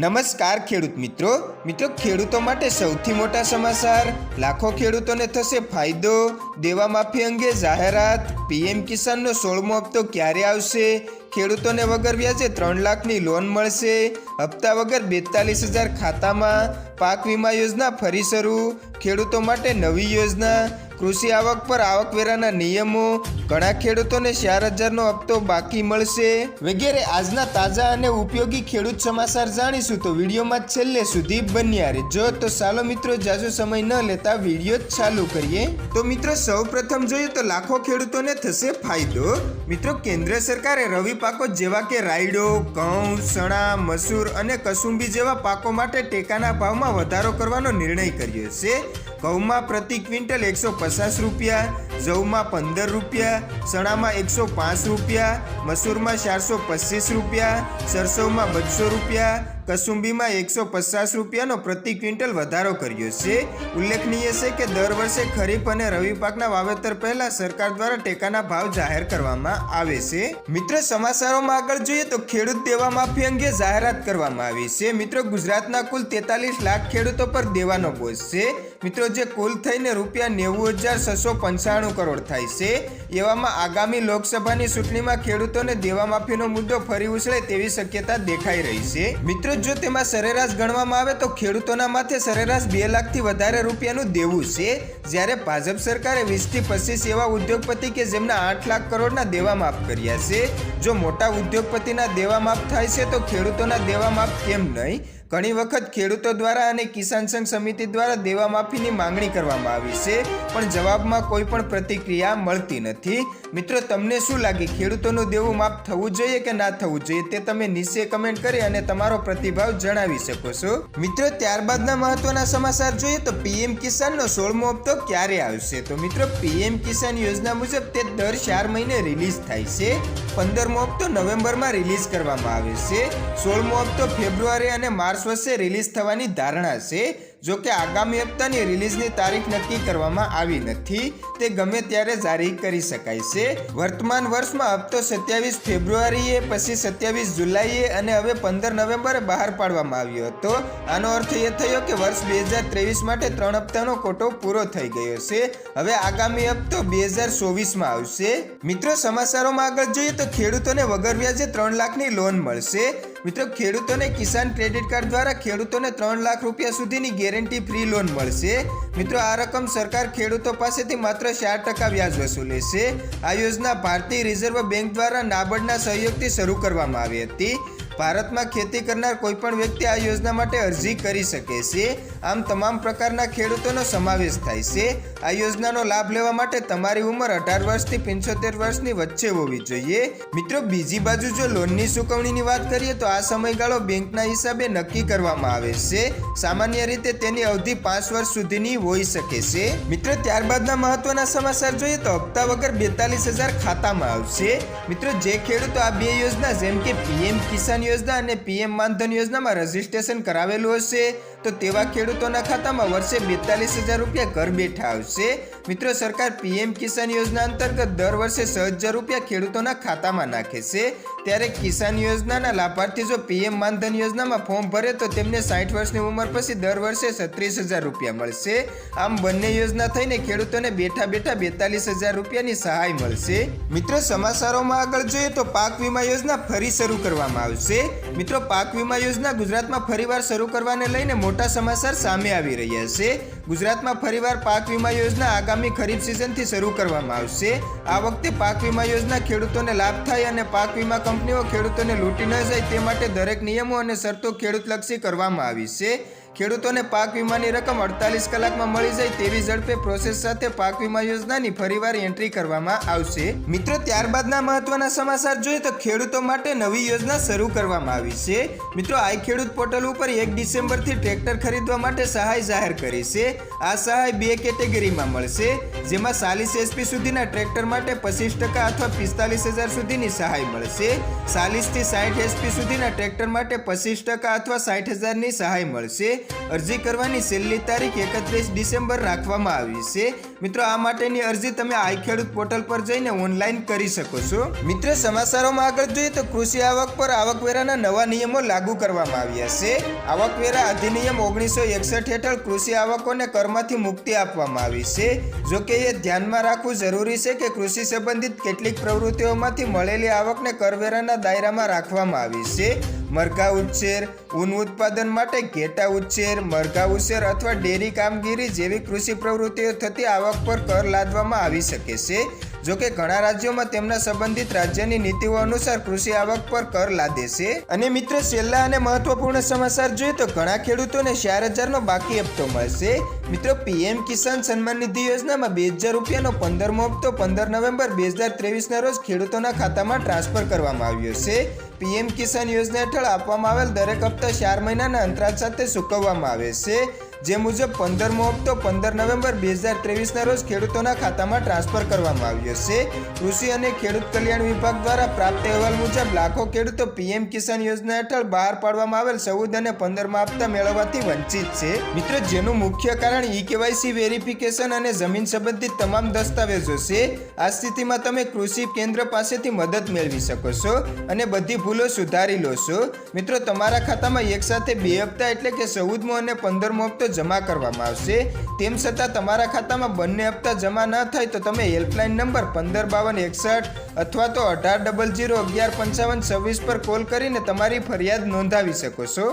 નમસ્કાર ખેડૂત મિત્રો. મિત્રો, ખેડૂતો માટે સૌથી મોટા સમાચાર. લાખો ખેડૂતોને થશે ફાયદો. દેવા માફી અંગે જાહેરાત. પીએમ કિસાનનો સોળમો હપ્તો ક્યારે આવશે? ખેડૂતોને વગર વ્યાજે ત્રણ લાખની લોન મળશે. હપ્તા વગર બેતાલીસ હજાર ખાતામાં પાક વીમા યોજના ફરી શરૂ. ખેડૂતો માટે નવી યોજના. કૃષિ આવક પર આવકવેરાના નિયમો, ઘણા ખેડૂતોને ચાર હજારનો હપ્તો બાકી મળશે વગેરે આજના તાજા અને ઉપયોગી ખેડૂત સમાચાર જાણીશું તો વિડીયોમાં છેલ્લે સુધી બન્યા રહેજો. તો ચાલો મિત્રો, જાજો સમય ન લેતા વીડિયો ચાલુ કરીએ. તો મિત્રો સૌ પ્રથમ જોઈએ તો લાખો ખેડૂતોને થશે ફાયદો. મિત્રો, કેન્દ્ર સરકારે રવિ પાકો જેવા કે રાયડો, ઘઉં, ચણા, મસૂર અને કસુંબી જેવા પાકો માટે ટેકાના ભાવમાં વધારો કરવાનો નિર્ણય કર્યો છે. ઘઉંમાં પ્રતિ ક્વિન્ટલ એકસો પચાસ રૂપિયા, જવમાં પંદર રૂપિયા, ચણામાં એકસો પાંચ રૂપિયા, મસૂરમાં ચારસો પચીસ રૂપિયા સરસવમાં બસો રૂપિયા કસુંબીમાં એકસો પચાસ રૂપિયાનો પ્રતિ ક્વિન્ટલ વધારો કર્યો છે. ઉલ્લેખનીય છે કે દર વર્ષે ખરીફ અને રવિ પાકના વાવેતર પહેલા સરકાર દ્વારા ટેકાના ભાવ જાહેર કરવામાં આવે છે. મિત્રો, સમાચારોમાં આગળ જોઈએ તો ખેડૂત દેવા માફી અંગે જાહેરાત કરવામાં આવી છે. મિત્રો, ગુજરાતના કુલ તેતાલીસ લાખ ખેડૂતો પર દેવાનો બોજ છે. મિત્રો, જે કુલ થઈને રૂપિયા નેવું હજાર છસો પંચાણું કરોડ થાય છે. એવામાં આગામી લોકસભાની ચૂંટણીમાં ખેડૂતોને દેવા માફીનો મુદ્દો ફરી ઉછળે તેવી શક્યતા દેખાઈ રહી છે. મિત્રો જો તેમાં સરેરાશ ગણવામાં આવે તો ખેડૂતોના માથે સરેરાશ બે લાખથી વધારે રૂપિયાનું દેવું છે. જ્યારે ભાજપ સરકારે વીસથી પચીસ એવા ઉદ્યોગપતિ કે જેમના આઠ લાખ કરોડના દેવા માફ કર્યા છે. જો મોટા ઉદ્યોગપતિના દેવા માફ થાય છે તો ખેડૂતોના દેવા માફ કેમ નહીં? ઘણી વખત ખેડૂતો દ્વારા અને કિસાન સંઘ સમિતિ દ્વારા દેવા માફીની માંગણી કરવામાં આવી છે, પણ જવાબમાં કોઈ પણ પ્રતિક્રિયા મળતી નથી. મિત્રો, તમને શું લાગે? ખેડૂતોનું દેવું માફ થવું જોઈએ કે ના થવું જોઈએ? તે તમે નીચે કમેન્ટ કરી અને તમારો પ્રતિભાવ જણાવી શકો છો. મિત્રો, ત્યારબાદના મહત્વના સમાચાર જોઈએ તો પીએમ કિસાનનો સોળમો હપ્તો ક્યારે આવશે? તો મિત્રો, પીએમ કિસાન યોજના મુજબ તે દર ચાર મહિને રિલીઝ થાય છે. પંદરમો હપ્તો નવેમ્બરમાં રિલીઝ કરવામાં આવે છે. સોળમો હપ્તો ફેબ્રુઆરી અને માર્ચ વચ્ચે રિલીઝ થવાની ધારણા છે, જો કે આગામી હપ્તાની રિલીઝની તારીખ નક્કી કરવામાં આવી નથી. તે ગમે ત્યારે જારી કરી શકાય છે. વર્તમાન વર્ષમાં હપ્તો સત્યાવીસ ફેબ્રુઆરીએ, પછી સત્યાવીસ જુલાઈએ અને હવે પંદર નવેમ્બરે બહાર પાડવામાં આવ્યો હતો. આનો અર્થ એ થયો કે વર્ષ બે હજાર ત્રેવીસ માટે ત્રણ હપ્તાનો કોટો પૂરો થઈ ગયો છે. હવે આગામી હપ્તો બે હજાર ચોવીસમાં આવશે. મિત્રો, સમાચારોમાં આગળ જોઈએ તો ખેડૂતોને વગર વ્યાજે ત્રણ લાખની લોન મળશે. મિત્રો, ખેડૂતોને કિસાન ક્રેડિટ કાર્ડ દ્વારા ખેડૂતોને ત્રણ લાખ રૂપિયા સુધીની ગેરંટી ફ્રી લોન મળશે. મિત્રો, આ રકમ સરકાર ખેડૂતો પાસેથી માત્ર ચાર ટકા વ્યાજ વસૂલે છે. આ યોજના ભારતીય રિઝર્વ બેંક દ્વારા નાબાર્ડના સહયોગથી શરૂ કરવામાં આવી હતી. ભારતમાં ખેતી કરનાર કોઈપણ વ્યક્તિ આ યોજના માટે અરજી કરી શકે છે. આમ તમામ પ્રકારના ખેડૂતોનો સમાવેશ થાય છે. આ યોજનાનો લાભ લેવા માટે તમારી ઉંમર અઢાર વર્ષથી પંચોતેર વર્ષની વચ્ચે હોવી જોઈએ. મિત્રો, બીજી બાજુ જો લોનની ચૂકવણીની વાત કરીએ તો આ સમયગાળો બેંકના હિસાબે નક્કી કરવામાં આવે છે. સામાન્ય રીતે તેની અવધિ પાંચ વર્ષ સુધીની હોઈ શકે છે. મિત્રો, ત્યારબાદના મહત્વના સમાચાર જોઈએ તો હપ્તા વગર બેતાલીસ હજાર ખાતામાં આવશે. મિત્રો, જે ખેડૂતો આ બે યોજના જેમ કે પીએમ કિસાન યોજના અને પીએમ માનધન યોજનામાં રજીસ્ટ્રેશન કરાવેલું હશે. તો તેવા ખેડૂતોના ખાતામાં વર્ષે બેતાલીસ હજાર રૂપિયા ઘર બેઠા આવશે. મિત્રો, સરકાર પીએમ કિસાન યોજના અંતર્ગત દર વર્ષે છ હજાર રૂપિયા ખેડૂતોના ખાતામાં નાખે છે. ત્યારે કિસાન યોજનાના લાભાર્થી જો પીએમ માનધન યોજનામાં ફોર્મ ભરે તો તેમને સાઠ વર્ષની ઉંમર પછી દર વર્ષે છત્રીસ હજાર રૂપિયા મળશે. આમ બંને યોજના થઈને ખેડૂતોને બેઠા બેઠા બેતાલીસ હજાર રૂપિયાની સહાય મળશે. મિત્રો, સમાચારોમાં આગળ જોઈએ તો પાક વીમા યોજના ફરી શરૂ કરવામાં આવશે. મિત્રો, પાક વીમા યોજના ગુજરાતમાં ફરીવાર શરૂ કરવાને લઈને મોટા સમાચાર સામે આવી રહ્યા છે. ગુજરાતમાં ફરીવાર પાક વીમા યોજના આગામી ખરીફ સિઝનથી શરૂ કરવામાં આવશે. આ વખતે પાક વીમા યોજના ખેડૂતોને લાભ થાય અને પાક વીમા કંપનીઓ ખેડૂતોને લૂંટી ન જાય તે માટે દરેક નિયમો અને શરતો ખેડૂતલક્ષી કરવામાં આવી છે. ખેડૂતોને પાક વીમાની રકમ અડતાલીસ કલાકમાં મળી જાય તેવી ઝડપે પ્રોસેસ સાથે પાક વીમા યોજનાની ફરીવાર એન્ટ્રી કરવામાં આવશે. મિત્રો, ત્યારબાદના મહત્વના સમાચાર જોઈએ તો ખેડૂતો માટે નવી યોજના શરૂ કરવામાં આવી છે. મિત્રો, આઈ ખેડૂત પોર્ટલ ઉપર એક ડિસેમ્બરથી ટ્રેક્ટર ખરીદવા માટે સહાય જાહેર કરી છે. આ સહાય બે કેટેગરીમાં મળશે, જેમાં ચાલીસ એસપી સુધીના ટ્રેક્ટર માટે પચીસ ટકા અથવા પિસ્તાલીસ હજાર સુધીની સહાય મળશે. ચાલીસથી સાઠ એસપી સુધીના ટ્રેક્ટર માટે પચીસ ટકા અથવા સાઠ હજારની સહાય મળશે. અરજી કરવાની છેલ્લી તારીખ એકત્રીસ ડિસેમ્બર રાખવામાં આવી છે. મિત્રો, આ માટેની અરજી તમે આઈ ખેડૂત પોર્ટલ પર જઈને ઓનલાઈન કરી શકો છો. મિત્રો, સમાચારોમાં આગળ જોઈએ તો કૃષિ આવક પર આવકવેરાના નવા નિયમો લાગુ કરવામાં આવ્યા છે. આવકવેરા અધિનિયમ ઓગણીસો એકસઠ હેઠળ કૃષિ આવકોને કરમાંથી મુક્તિ આપવામાં આવી છે. જો કે એ ધ્યાનમાં રાખવું જરૂરી છે કે કૃષિ સંબંધિત કેટલીક પ્રવૃત્તિઓમાંથી મળેલી આવકને કરવેરાના દાયરામાં રાખવામાં આવી છે. મરઘા ઉછેર, ઊન ઉત્પાદન માટે ઘેટા ઉછેર, મરઘા ઉછેર અથવા ડેરી કામગીરી જેવી કૃષિ પ્રવૃત્તિઓ થતી આવક પર કર લાદવામાં આવી શકે છે. જો કે ઘણા રાજ્યોમાં તેમના સંબંધિત રાજ્યની નીતિઓ અનુસાર કૃષિ આવક પર કર લાદે છે. અને મિત્રો, છેલ્લા અને મહત્વપૂર્ણ સમાચાર જોઈએ તો ઘણા ખેડૂતોને ચાર હજારનો બાકી હપ્તો મળશે. મિત્રો, પીએમ કિસાન સન્માન નિધિ યોજનામાં બે હજાર રૂપિયાનો પંદરમો હપ્તો પંદર નવેમ્બર બે હજાર ત્રેવીસના રોજ ખેડૂતોના ખાતામાં ટ્રાન્સફર કરવામાં આવ્યો છે. પીએમ કિસાન યોજના હેઠળ આપવામાં આવેલ દરેક હપ્તા ચાર મહિનાના અંતરાલ સાથે ચૂકવવામાં આવે છે. જે મુજબ પંદરમો હપ્તો પંદર નવેમ્બર બે હજાર ત્રેવીસના રોજ ખેડૂતોના ખાતામાં ટ્રાન્સફર કરવામાં આવ્યો છે. કૃષિ અને ખેડૂત કલ્યાણ વિભાગ દ્વારા પ્રાપ્ત અહેવાલ મુજબ લાખો ખેડૂતો પીએમ કિસાન યોજના હેઠળ બહાર પાડવામાં આવેલ ચૌદ અને પંદરમા હપ્તા મેળવવાથી વંચિત છે. મિત્રો, જેનું મુખ્ય કારણ ઈ કેવાયસી વેરિફિકેશન અને જમીન સંબંધિત તમામ દસ્તાવેજો છે. આ સ્થિતિમાં તમે કૃષિ કેન્દ્ર પાસેથી મદદ મેળવી શકો છો અને બધી ભૂલો સુધારી લો છો. મિત્રો, તમારા ખાતામાં એકસાથે બે હપ્તા એટલે કે ચૌદમો અને પંદરમો હપ્તો જમા કરવામાં આવશે. તેમ છતાં તમારા ખાતામાં બંને હપ્તા જમા ન થાય તો તમે હેલ્પલાઇન નંબર પંદર બાવન એકસઠ અથવા તો અઢાર ડબલ જીરો અગિયાર પંચાવન છવ્વીસ પર કોલ કરીને તમારી ફરિયાદ નોંધાવી શકો છો.